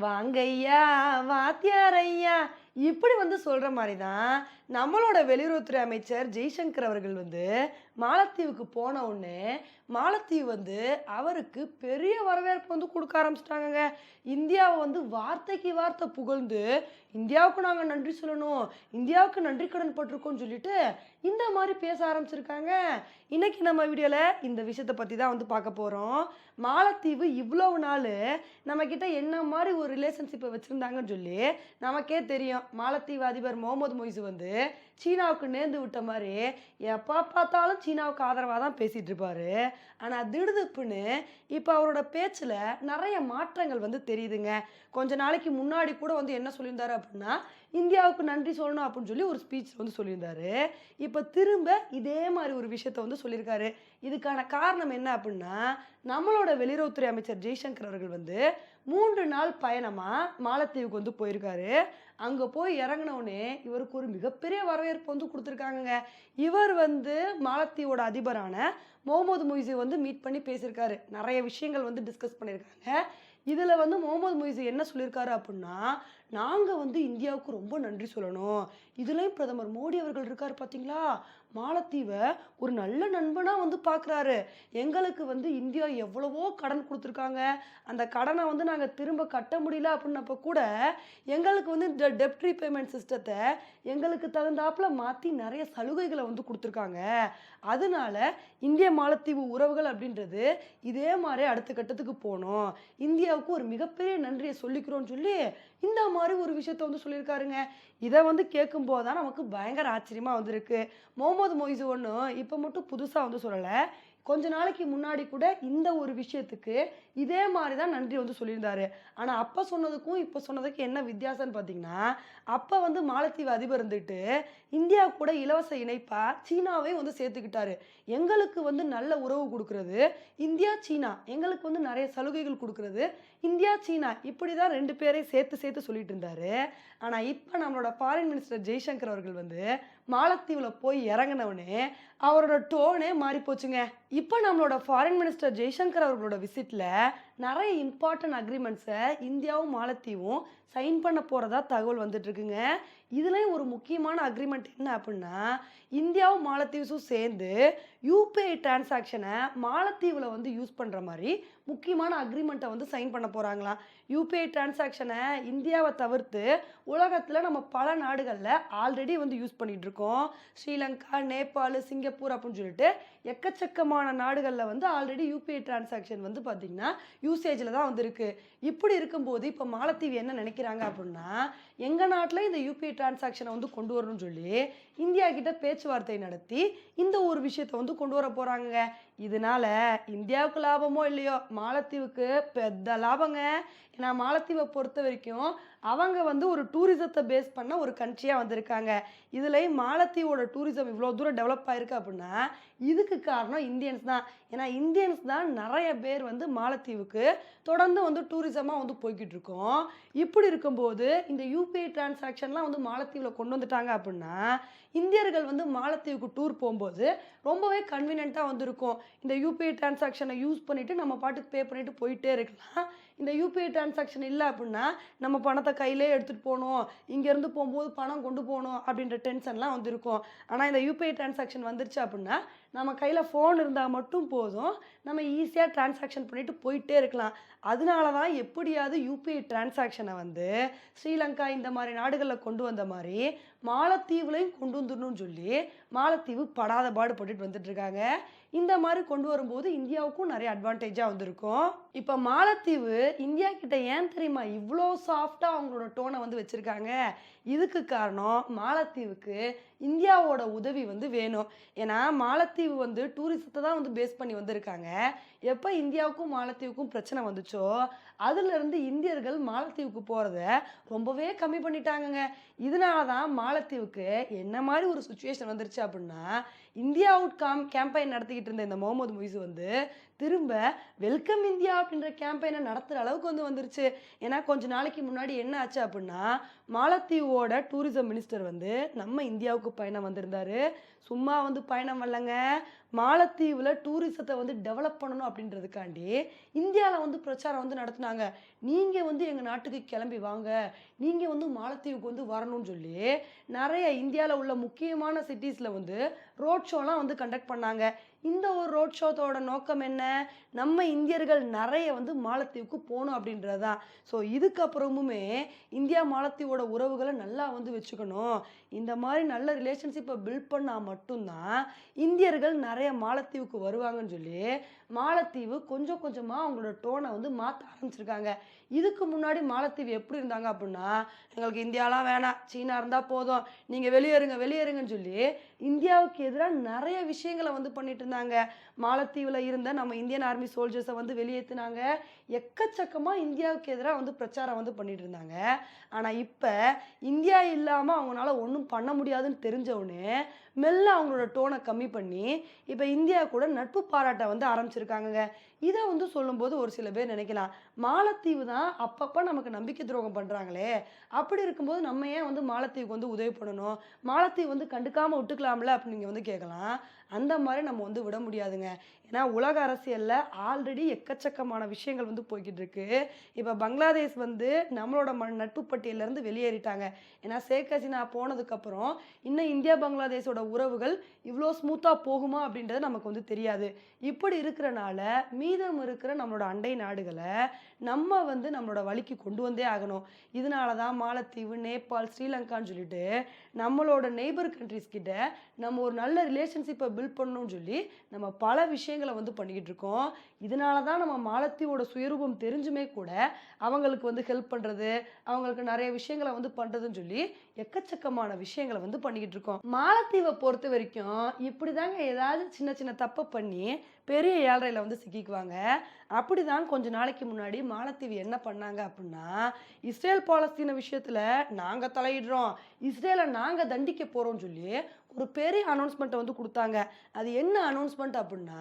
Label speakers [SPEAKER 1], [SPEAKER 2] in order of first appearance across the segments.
[SPEAKER 1] வாங்கய்யா வாத்தியாரையா இப்படி வந்து சொல்கிற மாதிரி தான் நம்மளோட வெளியுறவுத்துறை அமைச்சர் ஜெய்சங்கர் அவர்கள் வந்து மாலத்தீவுக்கு போன உடனே மாலத்தீவு வந்து அவருக்கு பெரிய வரவேற்பு வந்து கொடுக்க ஆரம்பிச்சிட்டாங்க இந்தியாவை வந்து வார்த்தைக்கு வார்த்தை புகழ்ந்து இந்தியாவுக்கு நாங்கள் நன்றி சொல்லணும் இந்தியாவுக்கு நன்றி கடன் பட்டிருக்கோம்னு சொல்லிட்டு இந்த மாதிரி பேச ஆரம்பிச்சிருக்காங்க. இன்னைக்கு நம்ம வீடியோவில் இந்த விஷயத்தை பற்றி தான் வந்து பார்க்க போகிறோம் மாலத்தீவு இவ்வளவு நாள் நம்மக்கிட்ட என்ன மாதிரி ஒரு ரிலேஷன்ஷிப்பை வச்சுருந்தாங்கன்னு சொல்லி நமக்கே தெரியும். மாலத்தீவு அதிபர் முகமது மொய்சு வந்து சீனாவுக்கு நேர்ந்து விட்ட மாதிரி எப்போ பார்த்தாலும் சீனாவுக்கு ஆதரவாக தான் பேசிகிட்டு இருப்பாரு. ஆனால் திடுதுப்புன்னு இப்போ அவரோட பேச்சில் நிறைய மாற்றங்கள் வந்து தெரியுதுங்க. கொஞ்ச நாளைக்கு முன்னாடி கூட வந்து என்ன சொல்லியிருந்தாரு அப்படின்னா இந்தியாவுக்கு நன்றி சொல்லணும் அப்படின்னு சொல்லி ஒரு ஸ்பீச் வந்து சொல்லியிருந்தாரு. இப்போ திரும்ப இதே மாதிரி ஒரு விஷயத்த வந்து சொல்லியிருக்காரு. இதுக்கான காரணம் என்ன அப்படின்னா நம்மளோட வெளியுறவுத்துறை அமைச்சர் ஜெய்சங்கர் அவர்கள் வந்து மூன்று நாள் பயணமாக மாலத்தீவுக்கு வந்து போயிருக்காரு. அங்கே போய் இறங்கினவுடனே இவருக்கு ஒரு மிகப்பெரிய வரவேற்பு வந்து கொடுத்துருக்காங்க இவர் வந்து மாலத்தீவோட அதிபரான முகமது மொய்சி வந்து மீட் பண்ணி பேசியிருக்காரு. நிறைய விஷயங்கள் வந்து டிஸ்கஸ் பண்ணியிருக்காங்க. இதில் வந்து முகமது மொய்சி என்ன சொல்லியிருக்காரு அப்படின்னா நாங்கள் வந்து இந்தியாவுக்கு ரொம்ப நன்றி சொல்லணும். இதுலேயும் பிரதமர் மோடி அவர்கள் இருக்கார் பார்த்தீங்களா மாலத்தீவை ஒரு நல்ல நண்பனாக வந்து பார்க்குறாரு எங்களுக்கு வந்து இந்தியா எவ்வளவோ கடன் கொடுத்துருக்காங்க. அந்த கடனை வந்து நாங்கள் திரும்ப கட்ட முடியல அப்படின்னப்ப கூட எங்களுக்கு வந்து இந்த டெப்ட் ரீபேமெண்ட் சிஸ்டத்தை எங்களுக்கு தகுந்தாப்புல மாற்றி நிறைய சலுகைகளை வந்து கொடுத்துருக்காங்க. அதனால இந்திய மாலத்தீவு உறவுகள் அப்படின்றது இதே மாதிரி அடுத்த கட்டத்துக்கு போகணும். இந்தியாவுக்கு ஒரு மிகப்பெரிய நன்றியை சொல்லிக்கிறோன்னு சொல்லி இந்த மாதிரி ஒரு விஷயத்த வந்து சொல்லியிருக்காருங்க. இதை வந்து கேட்கும்போது தான் நமக்கு பயங்கர ஆச்சரியமாக வந்திருக்கு. முகமது மொய்சு ஒன்றும் இப்போ மட்டும் புதுசாக வந்து சொல்லலை. கொஞ்ச நாளைக்கு முன்னாடி கூட இந்த ஒரு விஷயத்துக்கு இதே மாதிரி தான் நன்றி வந்து சொல்லியிருந்தாரு. ஆனால் அப்போ சொன்னதுக்கும் இப்போ சொன்னதுக்கும் என்ன வித்தியாசம்னு பார்த்தீங்கன்னா அப்போ வந்து மாலத்தீவு அதிபர் இருந்துட்டு இந்தியா கூட இலவச இணைப்பாக சீனாவே வந்து சேர்த்துக்கிட்டாரு. எங்களுக்கு வந்து நல்ல உறவு கொடுக்கறது இந்தியா சீனா. எங்களுக்கு வந்து நிறைய சலுகைகள் கொடுக்கறது இந்தியா சீனா. இப்படி தான் ரெண்டு பேரையும் சேர்த்து சேர்த்து சொல்லிட்டு இருந்தாரு. ஆனால் இப்போ நம்மளோட ஃபாரின் மினிஸ்டர் ஜெய்சங்கர் அவர்கள் வந்து மாலத்தீவில் போய் இறங்கினவுடனே அவரோட டோனே மாறி போச்சுங்க இப்போ நம்மளோட ஃபாரின் மினிஸ்டர் ஜெய்சங்கர் அவர்களோட விசிட்டில் நிறைய இம்பார்ட்டன்ட் அக்ரிமெண்ட்ஸை இந்தியாவும் மாலத்தீவும் சைன் பண்ண போகிறதா தகவல் வந்துட்டுருக்குங்க. இதுலேயும் ஒரு முக்கியமான அக்ரிமெண்ட் என்ன அப்படின்னா இந்தியாவும் மாலத்தீவ்ஸும் சேர்ந்து யூபிஐ டிரான்சாக்ஷனை மாலத்தீவில் வந்து யூஸ் பண்ணுற மாதிரி முக்கியமான அக்ரிமெண்ட்டை வந்து சைன் பண்ண போகிறாங்களாம் யூபிஐ டிரான்சாக்ஷனை இந்தியாவை தவிர்த்து உலகத்தில் நம்ம பல நாடுகளில் ஆல்ரெடி வந்து யூஸ் பண்ணிகிட்ருக்கோம் இருக்கோம் ஸ்ரீலங்கா நேபாள் சிங்கப்பூர் அப்படின்னு சொல்லிட்டு எக்கச்சக்கமான நாடுகளில் வந்து ஆல்ரெடி யூபிஐ டிரான்சாக்ஷன் வந்து பார்த்திங்கன்னா யூசேஜில் தான் வந்திருக்கு. இப்படி இருக்கும்போது இப்போ மாலத்தீவு என்ன நினைக்கிறாங்க அப்படின்னா எங்கள் நாட்டில் இந்த யூபிஐ டிரான்சாக்ஷனை வந்து கொண்டு வரணும்னு சொல்லி இந்தியா கிட்ட பேச்சுவார்த்தை நடத்தி இந்த ஒரு விஷயத்தை வந்து கொண்டு வர போகிறாங்க இதனால இந்தியாவுக்கு லாபமோ இல்லையோ மாலத்தீவுக்கு பெத்த லாபங்க. ஏன்னா மாலத்தீவை பொறுத்த வரைக்கும் அவங்க வந்து ஒரு டூரிசத்தை பேஸ் பண்ண ஒரு கண்ட்ரியாக வந்திருக்காங்க. இதுலேயும் மாலத்தீவோட டூரிசம் இவ்வளோ தூரம் டெவலப் ஆயிருக்கு அப்படின்னா இதுக்கு காரணம் இந்தியன்ஸ் தான். ஏன்னா இந்தியன்ஸ் தான் நிறைய பேர் வந்து மாலத்தீவுக்கு தொடர்ந்து வந்து டூரிசமாக வந்து போய்கிட்டு இருக்கோம் இப்படி இருக்கும்போது இந்த யூபிஐ டிரான்சாக்ஷன்லாம் வந்து மாலத்தீவில் கொண்டு வந்துட்டாங்க அப்படின்னா இந்தியர்கள் வந்து மாலத்தீவுக்கு டூர் போகும்போது ரொம்பவே கன்வீனியண்ட்டாக வந்திருக்கும். இந்த யூபிஐ டிரான்சாக்ஷனை யூஸ் பண்ணிவிட்டு நம்ம பாட்டுக்கு பே பண்ணிவிட்டு போயிட்டே இருக்கலாம். இந்த யூபிஐ டிரான்சாக்ஷன் இல்லை அப்படின்னா நம்ம பணத்தை கையிலே எடுத்துகிட்டு போகணும். இங்கேருந்து போகும்போது பணம் கொண்டு போகணும் அப்படின்ற டென்ஷன்லாம் வந்திருக்கும். ஆனால் இந்த யூபிஐ டிரான்சாக்ஷன் வந்துருச்சு அப்படின்னா நம்ம கையில் ஃபோன் இருந்தால் மட்டும் போதும். நம்ம ஈஸியாக டிரான்சாக்ஷன் பண்ணிட்டு போயிட்டே இருக்கலாம். அதனால தான் எப்படியாவது யூபிஐ டிரான்சாக்ஷனை வந்து ஸ்ரீலங்கா இந்த மாதிரி நாடுகளில் கொண்டு வந்த மாதிரி மாலத்தீவுலையும் கொண்டு வந்துடணும்னு சொல்லி மாலத்தீவு படாத பாடு வந்துட்டு இருக்காங்க இந்த மாதிரி கொண்டு வரும்போது இந்தியாவுக்கும் நிறைய அட்வான்டேஜாக வந்திருக்கும். இப்போ மாலத்தீவு இந்தியா கிட்ட ஏன் தெரியுமா? இவ்வளோ சாஃப்டாக அவங்களோட டோனை வந்து வச்சுருக்காங்க. இதுக்கு காரணம் மாலத்தீவுக்கு இந்தியாவோட உதவி வந்து வேணும். ஏன்னா மாலத்தீவு வந்து டூரிசத்தை தான் வந்து பேஸ் பண்ணி வந்திருக்காங்க. எப்போ இந்தியாவுக்கும் மாலத்தீவுக்கும் பிரச்சனை வந்துச்சோ அதுலேருந்து இந்தியர்கள் மாலத்தீவுக்கு போகிறத ரொம்பவே கம்மி பண்ணிட்டாங்கங்க. இதனால தான் மாலத்தீவுக்கு என்ன மாதிரி ஒரு சுச்சுவேஷன் வந்துருச்சு அப்படின்னா இந்தியா அவுட் காம் கேம்பெயின் நடத்திக்கிட்டு இருந்த இந்த முகமது முய்சு வந்து திரும்ப வெல்கம் இந்தியா அப்படின்ற கேம்பெயினை நடத்துகிற அளவுக்கு வந்து வந்துருச்சு. ஏன்னா கொஞ்ச நாளைக்கு முன்னாடி என்ன ஆச்சு அப்படின்னா மாலத்தீவோட டூரிசம் மினிஸ்டர் வந்து நம்ம இந்தியாவுக்கு பயணம் வந்திருந்தாரு. சும்மா வந்து பயணம் வரலங்க மாலத்தீவில் டூரிசத்தை வந்து டெவலப் பண்ணணும் அப்படின்றதுக்காண்டி இந்தியாவில் வந்து பிரச்சாரம் வந்து நடத்தினாங்க. நீங்கள் வந்து எங்கள் நாட்டுக்கு கிளம்பி வாங்க. நீங்கள் வந்து மாலத்தீவுக்கு வந்து வரணும்னு சொல்லி நிறைய இந்தியாவில் உள்ள முக்கியமான சிட்டிஸில் வந்து ரோட் ஷோலாம் வந்து கண்டக்ட் பண்ணாங்க. இந்த ஒரு ரோட் ஷோத்தோட நோக்கம் என்ன? நம்ம இந்தியர்கள் நிறைய வந்து மாலத்தீவுக்கு போகணும் அப்படின்றது தான். ஸோ இதுக்கப்புறமுமே இந்தியா மாலத்தீவோட உறவுகளை நல்லா வந்து வச்சுக்கணும். இந்த மாதிரி நல்ல ரிலேஷன்ஷிப்பை பில்ட் பண்ணால் மட்டும்தான் இந்தியர்கள் நிறைய மாலத்தீவுக்கு வருவாங்கன்னு சொல்லி மாலத்தீவு கொஞ்சம் கொஞ்சமாக அவங்களோட டோனை வந்து மாற்ற ஆரம்பிச்சிருக்காங்க. இதுக்கு முன்னாடி மாலத்தீவு எப்படி இருந்தாங்க அப்படின்னா எங்களுக்கு இந்தியாலாம் வேணாம் சீனா இருந்தால் போதும் நீங்கள் வெளியேறுங்க வெளியேறுங்கன்னு சொல்லி இந்தியாவுக்கு எதிராக நிறைய விஷயங்களை வந்து பண்ணிட்டு இருந்தாங்க. மாலத்தீவில் இருந்த நம்ம இந்தியன் ஆர்மி சோல்ஜர்ஸை வந்து வெளியேற்றினாங்க எக்கச்சக்கமாக இந்தியாவுக்கு எதிராக வந்து பிரச்சாரம் வந்து பண்ணிட்டு இருந்தாங்க. ஆனால் இப்போ இந்தியா இல்லாமல் அவங்களால ஒன்றும் பண்ண முடியாதுன்னு தெரிஞ்சவுடனே மெல்ல அவங்களோட டோனை கம்மி பண்ணி இப்போ இந்தியா கூட நட்பு பாராட்ட வந்து ஆரம்பிச்சிருக்காங்க இதை வந்து சொல்லும்போது ஒரு சில பேர் நினைக்கலாம் மாலத்தீவு தான் அப்பப்போ நமக்கு நம்பிக்கை துரோகம் பண்ணுறாங்களே அப்படி இருக்கும்போது நம்ம ஏன் வந்து மாலத்தீவுக்கு வந்து உதவி பண்ணணும்? மாலத்தீவு வந்து கண்டுக்காமல் விட்டுக்கலாம்ல அப்படின்னு நீங்கள் வந்து கேட்கலாம். அந்த மாதிரி நம்ம வந்து விட முடியாதுங்க. ஏன்னா உலக அரசியலில் ஆல்ரெடி எக்கச்சக்கமான விஷயங்கள் வந்து போய்கிட்டு இருக்கு. இப்போ பங்களாதேஷ் வந்து நம்மளோட ம நட்பு பட்டியலேருந்து வெளியேறிட்டாங்க. ஏன்னா ஷேக் ஹசீனா போனதுக்கப்புறம் இன்னும் இந்தியா பங்களாதேஷோட உறவுகள் இவ்வளோ ஸ்மூத்தாக போகுமா அப்படின்றது நமக்கு வந்து தெரியாது. இப்படி இருக்கிறனால மீதம் இருக்கிற நம்மளோட அண்டை நாடுகளை நம்ம வந்து நம்மளோட வழிக்கு கொண்டு வந்தே ஆகணும். இதனால தான் மாலத்தீவு நேபாள் ஸ்ரீலங்கான்னு சொல்லிட்டு நம்மளோட நெய்பர் கண்ட்ரிஸ் கிட்ட நம்ம ஒரு நல்ல ரிலேஷன்ஷிப்பை பில்ட் பண்ணணும்னு சொல்லி நம்ம பல விஷயங்களை வந்து பண்ணிக்கிட்டு இருக்கோம். இதனால தான் நம்ம மாலத்தீவோட சுயரூபம் தெரிஞ்சுமே கூட அவங்களுக்கு வந்து ஹெல்ப் பண்ணுறது அவங்களுக்கு நிறைய விஷயங்களை வந்து பண்ணுறதுன்னு சொல்லி எக்கச்சக்கமான விஷயங்களை வந்து பண்ணிக்கிட்டு இருக்கோம். மாலத்தீவை பொறுத்த வரைக்கும் இப்படி தாங்க ஏதாவது சின்ன சின்ன தப்பை பண்ணி பெரிய ஏழ்றையில் வந்து சிக்கிக்குவாங்க. அப்படி தான் கொஞ்ச நாளைக்கு முன்னாடி மாலத்தீவு என்ன பண்ணாங்க அப்படின்னா இஸ்ரேல் பாலஸ்தீன விஷயத்தில் நாங்கள் தலையிடுறோம் இஸ்ரேலை நாங்கள் தண்டிக்க போகிறோம்னு சொல்லி ஒரு பெரிய அனௌன்ஸ்மெண்ட்டை வந்து கொடுத்தாங்க. அது என்ன அனௌன்ஸ்மெண்ட் அப்படின்னா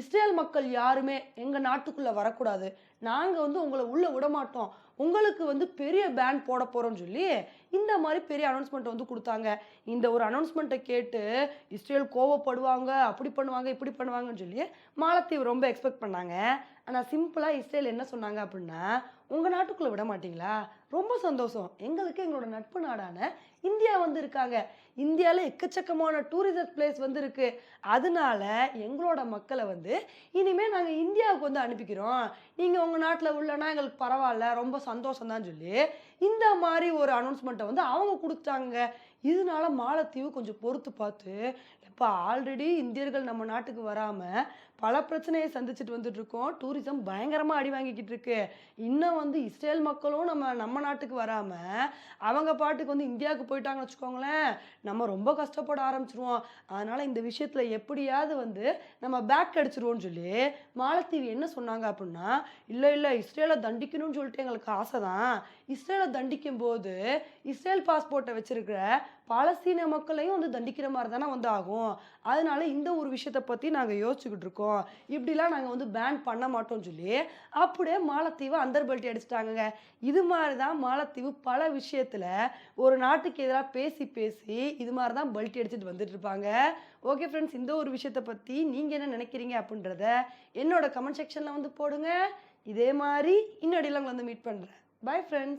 [SPEAKER 1] இஸ்ரேல் மக்கள் யாருமே எங்கள் நாட்டுக்குள்ளே வரக்கூடாது. நாங்கள் வந்து உங்களை உள்ளே விட மாட்டோம். உங்களுக்கு வந்து பெரிய பேன் போட போகிறோம்னு சொல்லி இந்த மாதிரி பெரிய அனௌன்ஸ்மெண்ட் வந்து கொடுத்தாங்க. இந்த ஒரு அனௌன்ஸ்மெண்ட்டை கேட்டு இஸ்ரேல் கோவப்படுவாங்க அப்படி பண்ணுவாங்க இப்படி பண்ணுவாங்கன்னு சொல்லி மாலத்தீவு ரொம்ப எக்ஸ்பெக்ட் பண்ணாங்க. ஆனால் சிம்பிளாக இஸ்ரேல் என்ன சொன்னாங்க அப்படின்னா உங்கள் நாட்டுக்குள்ளே விட மாட்டீங்களா? ரொம்ப சந்தோஷம். எங்களுக்கு எங்களோட நட்பு நாடான இந்தியா வந்து இருக்காங்க இந்தியாவில் எக்கச்சக்கமான டூரிசம் பிளேஸ் வந்து அதனால எங்களோட மக்களை வந்து இனிமேல் நாங்கள் இந்தியாவுக்கு வந்து அனுப்பிக்கிறோம். நீங்கள் உங்கள் நாட்டில் உள்ளனா எங்களுக்கு பரவாயில்ல ரொம்ப சந்தோஷம் தான் சொல்லி இந்த மாதிரி ஒரு அனௌன்ஸ்மெண்ட்டை வந்து அவங்க கொடுத்தாங்க. இதனால மாலத்தீவு கொஞ்சம் பொறுத்து பார்த்து இப்போ ஆல்ரெடி இந்தியர்கள் நம்ம நாட்டுக்கு வராமல் பல பிரச்சனையை சந்திச்சுட்டு வந்துட்டு இருக்கோம். டூரிசம் பயங்கரமாக அடி வாங்கிக்கிட்டு இருக்கு. இன்னும் வந்து இஸ்ரேல் மக்களும் நம்ம நம்ம நாட்டுக்கு வராமல் அவங்க பாட்டுக்கு வந்து இந்தியாவுக்கு போயிட்டாங்கன்னு வச்சுக்கோங்களேன் நம்ம ரொம்ப கஷ்டப்பட ஆரம்பிச்சிருவோம். அதனால் இந்த விஷயத்தில் எப்படியாவது வந்து நம்ம பேக் அடிச்சிருவோம்னு சொல்லி மாலத்தீவு என்ன சொன்னாங்க அப்படின்னா இல்லை இல்லை இஸ்ரேலை தண்டிக்கணும்னு சொல்லிட்டு எங்களுக்கு ஆசை தான் இஸ்ரேலை தண்டிக்கும் போது இஸ்ரேல் பாஸ்போர்ட்டை வச்சிருக்கிற பாலஸ்தீன மக்களையும் வந்து தண்டிக்கிற மாதிரி தானே வந்து ஆகும். அதனால இந்த ஒரு விஷயத்தை பற்றி நாங்கள் யோசிச்சுக்கிட்டு இருக்கோம். இப்படிலாம் நாங்கள் வந்து பேன் பண்ண மாட்டோம்னு சொல்லி அப்படியே மாலத்தீவை அந்தர் பல்ட்டி அடிச்சிட்டாங்கங்க. இது மாதிரி தான் மாலத்தீவு பல விஷயத்தில் ஒரு நாட்டுக்கு எதிராக பேசி பேசி இது மாதிரி தான் பல்ட்டி அடிச்சுட்டு வந்துட்டு இருப்பாங்க. ஓகே ஃப்ரெண்ட்ஸ் இந்த ஒரு விஷயத்தை பற்றி நீங்கள் என்ன நினைக்கிறீங்க அப்படின்றத என்னோட கமெண்ட் செக்ஷனில் வந்து போடுங்க. இதே மாதிரி இன்னொடியில் உங்களை வந்து மீட் பண்ணுறேன் பை ஃப்ரெண்ட்ஸ்